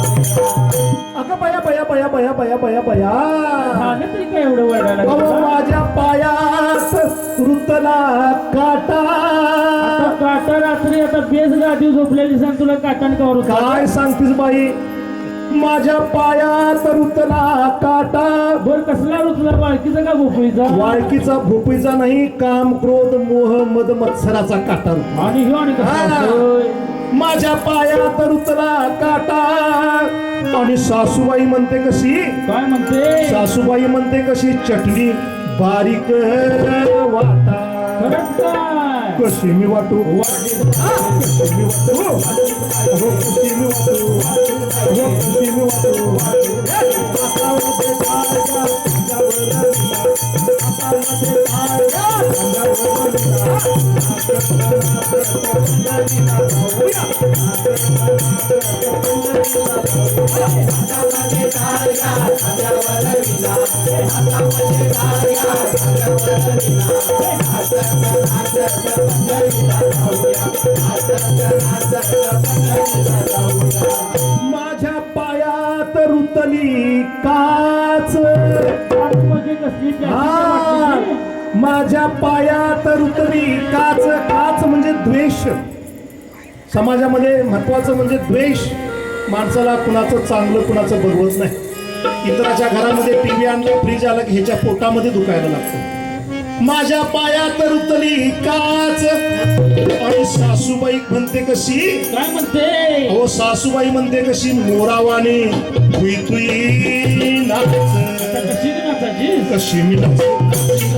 अगं पया पया पया पया पया पया. पया एवढं माझ्या पायास ऋतला काटा. काटा रात्री आता बेस गाठी झोपलेली सांग तुला काटान करू काय सांगतीस बाई? माझ्या पायात ऋतला काटा. बर कसला रुचला बाळकीचा का भोपळीचा वाळकीचा भोपळीचा नाही काम क्रोध मोह मद मत्सराचा काटा. आणि ह्यो आणि कसला हा. असतोय? माझ्या पायात ऋतला काटा. आणि सासूबाई म्हणते कशी? काय म्हणते? सासूबाई म्हणते कशी? चटणी बारीक वाटा. खरंच काय? कशी मी वाटू? हा, कशी मी वाटू? कशी मी वाटू? अहो, माझ्या पायात रुतली काच. माझ्या पायात रुतली काच. काच म्हणजे द्वेष. समाजामध्ये महत्वाचं म्हणजे द्वेष माणसाला कुणाचं चांगलं कुणाचं बघवत नाही. इतराच्या घरामध्ये टीव्ही आणलं फ्रीज आलं की ह्याच्या पोटामध्ये दुखायला लागतं. माझ्या पायात रुतली काच. आणि सासूबाई म्हणते कशी? काय म्हणते? हो सासूबाई म्हणते कशी? मोरावाने तुई तुई नाच कशी मी नाचू?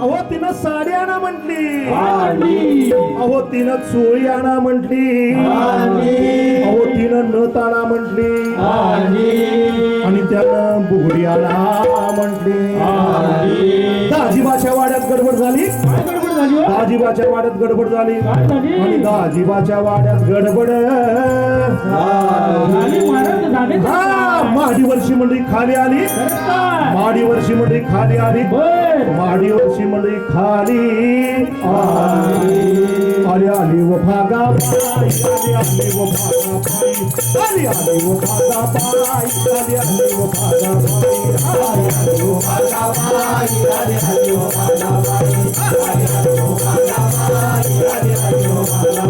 अहो तिनं साडी आणा म्हटली. अहो तिनं चोळी आणा म्हटली. अहो तिनं नथ आणा म्हटली. आणि त्यानं बुगडी आणा म्हटली. दाजीबाच्या वाड्यात गडबड झाली. हो? दाजीबाच्या वाड्यात गडबड झाली. आणि दाजीबाच्या वाड्यात गडबड. हा. काय? महाडीवरची मंडळी खाली आली माडी वर्षी मंडळी खाली आली बर महाडीवरची मंडळी खाली आली आली व भागा आली आली व भागा आली आली व भागा आली आली व भागा आली आली व भागा आली आली व भागा आली आली व भागा आली आली व भागा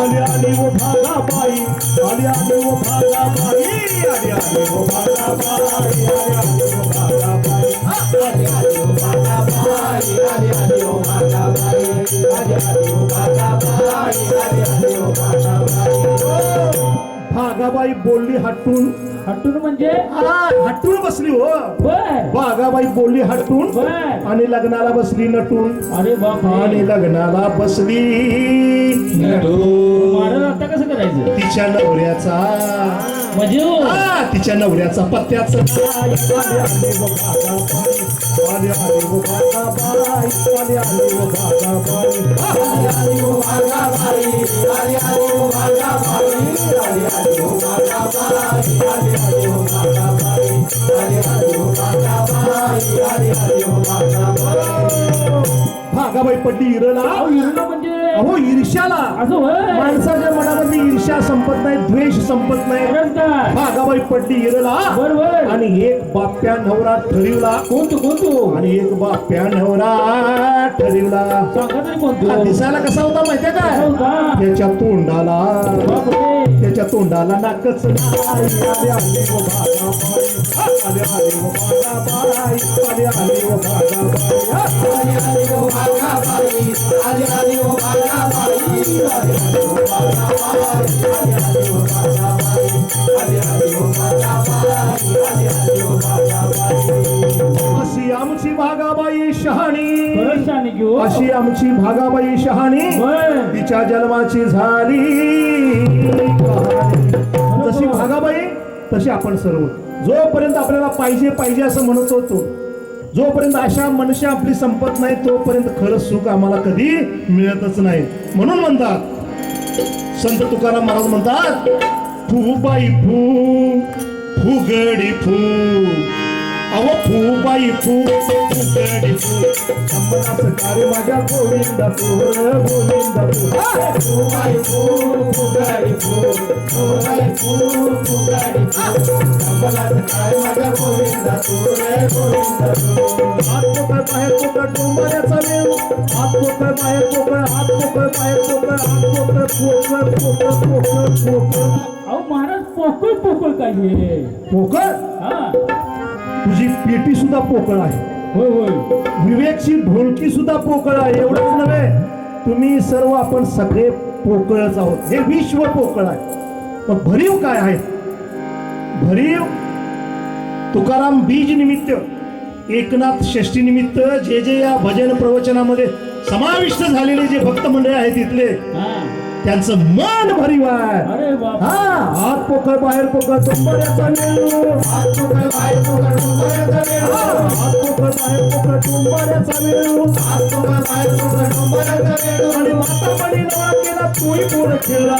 आली आली व भागा आली आली व भागा भागाबाई बोलली हटून. हट्टून म्हणजे? हटून बसली हो. बर भागाबाई बोलली हटून. आणि लग्नाला बसली नटून. अरे आणि लग्नाला बसली नटून. आता कसं करायचं? तिच्या नवऱ्याचा. म्हणजे हो. तिच्या नवऱ्याचा पत्त्याचा भागाबाई पट्टी इरला अहो ईर्ष्याला. माणसाच्या मनामध्ये ईर्ष्या संपत नाही द्वेष संपत नाही. भागाबाई पडली हिरला. बरोबर. आणि एक बाप्या नवरा ठरविला. कोणतो कोणतो? आणि एक बाप्या नवरा ठरविला. दिसायला कसा होता माहितीये होता? त्याच्या तोंडाला. त्याच्या तोंडाला नाकच आले आले आले. घेऊ. अशी आमची भागाबाई शहाणी तिच्या जन्माची झाली. जशी भागाबाई तशी आपण सर्व. जोपर्यंत आपल्याला पाहिजे पाहिजे असं म्हणत होतो जोपर्यंत अशा मनुष्य आपली संपत नाही तोपर्यंत खरं सुख आम्हाला कधी मिळतच नाही. म्हणून म्हणतात संत तुकाराम महाराज म्हणतात फू बाई फू फुगडी फू. अहो फूबाई फू फुकडी फू. संपदा सकाळी माझ्या गोविंद फू गोविंद फू. फूबाई फू फुकडी फू. फूबाई फू फुकडी फू. संपदा सकाळी माझ्या गोविंद फू गोविंद फू. हात मोकळ बाहेर मोकळ डोंबऱ्याचा देव हात मोकळ बाहेर मोकळ हात मोकळ बाहेर मोकळ हात मोकळ पोकळ पोकळ पोकळ पोकळ. अहो महाराज पोकळ पोकळ काय पोकळ? हा. तुझी पेटी सुद्धा पोकळ आहे. होय होय. विवेकची ढोलकी सुद्धा पोकळ आहे. एवढंच नव्हे तुम्ही सर्व आपण सगळे पोकळच आहोत. हे विश्व पोकळ आहे. पण भरीव काय आहे? भरीव तुकाराम बीज निमित्त एकनाथ षष्टी निमित्त जे जे या भजन प्रवचनामध्ये समाविष्ट झालेले जे भक्त मंडळ आहेत तिथले त्यांचं मन भरीव आहे हा हात पोकळ बाहेर पोकळ टोंबऱ्याचा हात पोकळ बाहेर पोकळ टोंबऱ्याचा मेळू हात पोकळ बाहेर पोकळ टोंबऱ्याचा मेळू हात पोकळ बाहेर पोकळ टोंबऱ्याचा आणि माता তুই পরে খেলা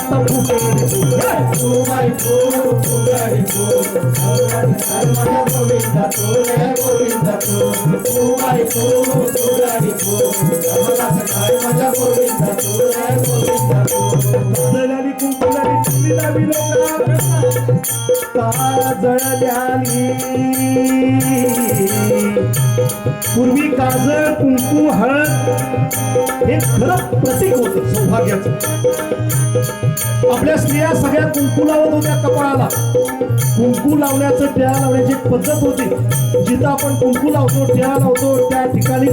তোমায় গোবিন্দা তোলে গোবিন্দা তোমায় গোবিন্দা গোবিন্দা গোবিন্দা काजळ द्यावी पूर्वी काजळ कुंकू हळद हे खरं प्रतीक होत सौभाग्याचं. आपल्या स्त्रिया सगळ्या कुंकू लावत होत्या कपाळाला. कुंकू लावण्याचं टिळा लावण्याची एक पद्धत होती. जिथं आपण कुंकू लावतो टिळा लावतो त्या ठिकाणी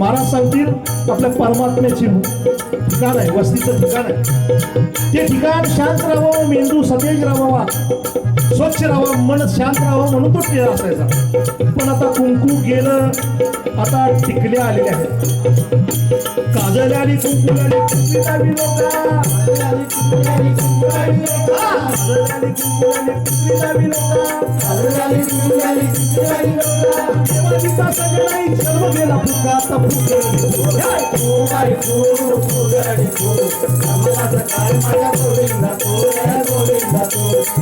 महाराज सांगतील आपल्या परमात्म्याची ठिकाण आहे वस्तीचं ठिकाण आहे. ते ठिकाण शांत राहावं मेंदू सतेज राहावा. स्वच्छ राहावं मन शांत राहावं म्हणून तो टिळा असायचा. पण आता कुंकू गेलं आता टिकल्या आलेल्या आहेत. काजल आली कुंकू आली कुंकू आली कुंकू आली कुंकू आली कुंकू आली कुंकू आली कुंकू आली जन्म गेला फुका आता फुगडी काय माझ्या गोविंदा तू गोविंदा.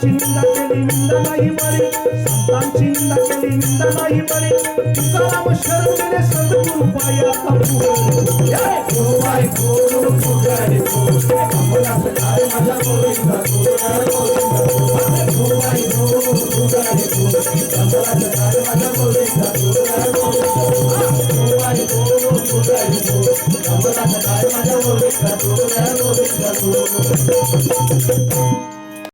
চিন্তা কেলি নিন্দা নাই মারে সন্তান চিন্তা কেলি নিন্দা নাই মারে সালাম শরণে সদগুরু পায়া তপু হে গোবাই গোরু গোগাই গোগাই